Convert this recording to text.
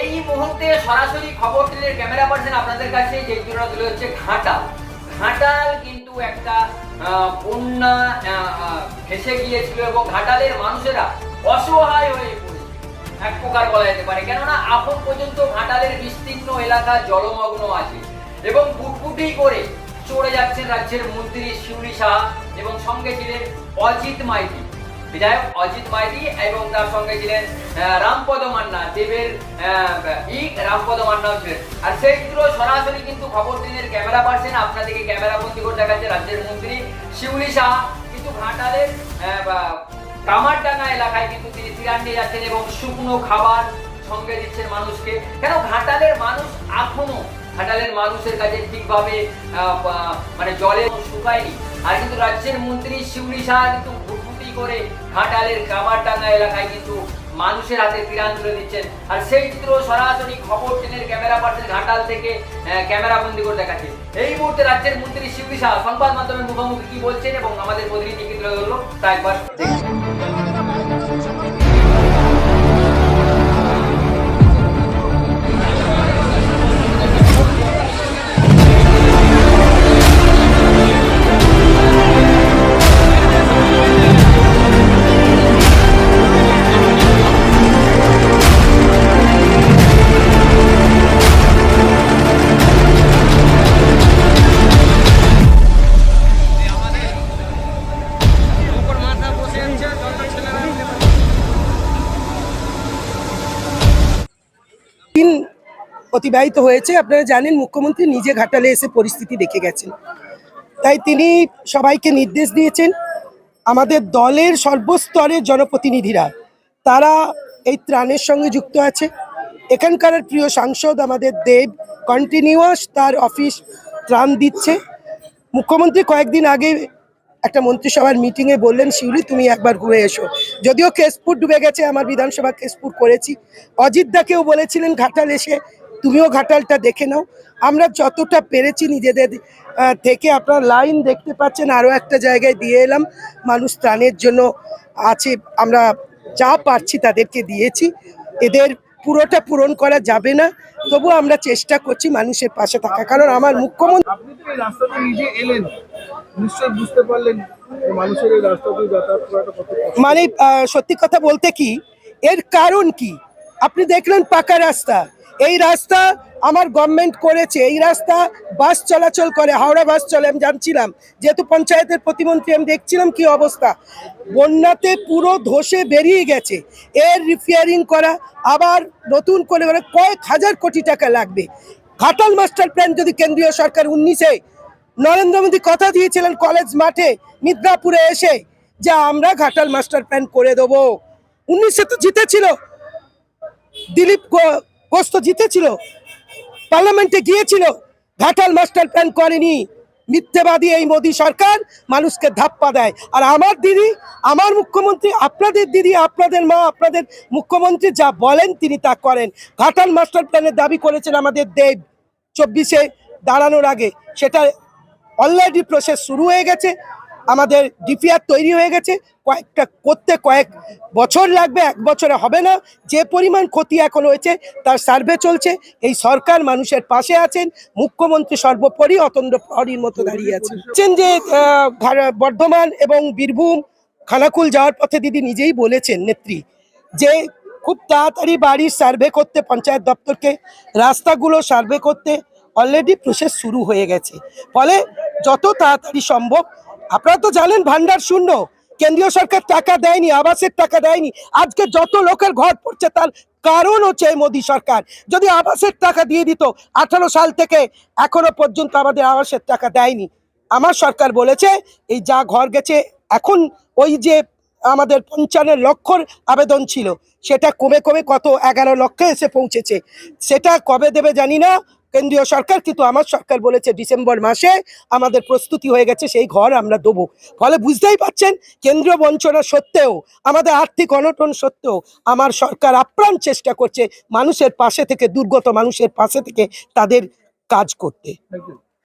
এই মুহূর্তে সরাসরি খবর দিলের ক্যামেরা পার্সন আপনাদের কাছে, যে জোড়া তুলে হচ্ছে ঘাটাল। ঘাটাল কিন্তু একটা বন্যা ভেসে গিয়েছিল এবং ঘাটালের মানুষেরা অসহায় হয়ে পড়েছে। এক প্রকার বলা যেতে পারে। কেননা এখন পর্যন্ত ঘাটালের বিস্তীর্ণ এলাকা জলমগ্ন আছে এবং ফুটফুটি করে চড়ে যাচ্ছেন রাজ্যের মন্ত্রী শিউলি সাহা এবং সঙ্গে ছিলেন অজিত মাইতি। বিধায়ক অজিত মাইতি এবং তার সঙ্গে ছিলেন রামপদ মান্না, দেবের ই, রামপদ মান্নাও ছিলেন। আর সেই চিত্র সরাসরি কিন্তু খবর দিনের ক্যামেরা পার্সেন, আপনাদেরকে ক্যামেরা বন্দি করে দেখাচ্ছে রাজ্যের মন্ত্রী শিউলি সাহা কিন্তু ঘাটালের কামারডাঙ্গা এলাকায় কিন্তু তিনি ত্রাণ নিয়ে যাচ্ছেন এবং শুকনো খাবার সঙ্গে দিচ্ছেন মানুষকে। কেন ঘাটালের মানুষ এখনও, ঘাটালের মানুষের কাছে ঠিকভাবে মানে জলে শুকায়নি। আর কিন্তু রাজ্যের মন্ত্রী শিউলি সাহা কিন্তু করে ঘাটালের কামারডাঙ্গা এলাকায় কিন্তু মানুষের হাতে ত্রাণ তুলে দিচ্ছেন। আর সেই চিত্র সরাসরি খবর টেনের ক্যামেরা পার্সেল ঘাটাল থেকে ক্যামেরা বন্দি করে দেখাচ্ছে। এই মুহূর্তে রাজ্যের মন্ত্রী শিবলি সাহা সংবাদ মাধ্যমের মুখোমুখি কি বলছেন এবং আমাদের প্রতিনিধি কি তুলে ধরলো, তা একবার অতিবাহিত হয়েছে। আপনারা জানেন, মুখ্যমন্ত্রী নিজে ঘাটালে এসে পরিস্থিতি দেখে গেছেন। তাই তিনি সবাইকে নির্দেশ দিয়েছেন, আমাদের দলের সর্বস্তরের জনপ্রতিনিধিরা, তারা এই ত্রাণের সঙ্গে যুক্ত আছে। এখানকার প্রিয় সাংসদ আমাদের দেব কন্টিনিউয়াস তার অফিস ত্রাণ দিচ্ছে। মুখ্যমন্ত্রী কয়েকদিন আগে একটা মন্ত্রিসভার মিটিংয়ে বললেন, শিউলি, তুমি একবার ঘুরে এসো। যদিও কেশপুর ডুবে গেছে, আমার বিধানসভা কেশপুর করেছি। অজিত দাকেও বলেছিলেন, ঘাটাল এসে তুমিও ঘাটালটা দেখে নাও। আমরা যতটা পেরেছি নিজেদের থেকে আপনার লাইন দেখতে পাচ্ছেন আরও একটা জায়গায় দিয়ে এলাম। মানুষ ত্রাণের জন্য আছে আমরা যা পারছি তাদেরকে দিয়েছি। এদের পুরোটা পূরণ করা যাবে না তবু আমরা চেষ্টা করছি মানুষের পাশে থাকা। কারণ আমার মুখ্যমন্ত্রী। মানে সত্যি কথা বলতে কি? এর কারণ কি? আপনি দেখলেন পাকা রাস্তা। এই রাস্তা আমার গভর্নমেন্ট করেছে, এই রাস্তা বাস চলাচল করে, হাওড়া বাস চলে, আমি জানছিলাম। যেহেতু পঞ্চায়েতের প্রতিমন্ত্রী, আমি দেখছিলাম কি অবস্থা। বন্যাতে পুরো ধসে বেরিয়ে গেছে। এর রিপেয়ারিং করা, আবার নতুন করে করে কয়েক হাজার কোটি টাকা লাগবে। ঘাটাল মাস্টার প্ল্যান যদি কেন্দ্রীয় সরকার উনিশে নরেন্দ্র মোদী কথা দিয়েছিলেন কলেজ মাঠে, মিদনাপুরে এসে, যে আমরা ঘাটাল মাস্টার প্ল্যান করে দেবো। উনিশে তো জিতেছিল। দিলীপ ঘোষ তো জিতেছিল, পার্লামেন্টে গিয়েছিল, ঘাটাল মাস্টার প্ল্যান করেনি। মিথ্যেবাদী এই মোদী সরকার মানুষকে ধাপ্পা দেয়। আর আমার দিদি, আমার মুখ্যমন্ত্রী, আপনাদের দিদি, আপনাদের মা, আপনাদের মুখ্যমন্ত্রী যা বলেন তিনি তা করেন। ঘাটাল মাস্টার প্ল্যানের দাবি করেছেন আমাদের দেব। চব্বিশে দাঁড়ানোর আগে সেটা অলরেডি প্রসেস শুরু হয়ে গেছে। আমাদের ডিপিআর তৈরি হয়ে গেছে। কয়েকটা করতে কয়েক বছর লাগবে, এক বছরে হবে না। যে পরিমাণ ক্ষতি এখন হয়েছে, তার সার্ভে চলছে। এই সরকার মানুষের পাশে আছেন। মুখ্যমন্ত্রী সর্বোপরি অতন্দ্র প্রহরীর মতো দাঁড়িয়ে আছেন। যে বর্ধমান এবং বীরভূম, খানাকুল যাওয়ার পথে দিদি নিজেই বলেছেন, নেত্রী, যে খুব তাড়াতাড়ি বাড়ির সার্ভে করতে, পঞ্চায়েত দপ্তরকে রাস্তাগুলো সার্ভে করতে অলরেডি প্রসেস শুরু হয়ে গেছে। ফলে যত তাড়াতাড়ি সম্ভব আপনারা তো জানেন ভান্ডার শূন্য। কেন্দ্রীয় সরকার টাকা দেয়নি, আবাসের টাকা দেয়নি। আজকে যত লোকের ঘর পড়ছে তার কারণ হচ্ছে মোদী সরকার। যদি আবাসের টাকা দিয়ে দিত, আঠারো সাল থেকে এখনও পর্যন্ত আমাদের আবাসের টাকা দেয়নি। আমার সরকার বলেছে, এই যা ঘর গেছে, এখন ওই যে আমাদের পঞ্চান্ন লক্ষর আবেদন ছিল, সেটা কমে কমে কত? এগারো লক্ষে এসে পৌঁছেছে। সেটা কবে দেবে জানি না কেন্দ্রীয় সরকার, কিন্তু আমার সরকার বলেছে ডিসেম্বর মাসে আমাদের প্রস্তুতি হয়ে গেছে, সেই ঘর আমরা দেবো ফলে বুঝতেই পাচ্ছেন, কেন্দ্রীয় বঞ্চনা সত্ত্বেও, আমাদের আর্থিক অনটন সত্ত্বেও আমার সরকার আপ্রাণ চেষ্টা করছে মানুষের পাশে থেকে, দুর্গত মানুষের পাশে থেকে তাদের কাজ করতে.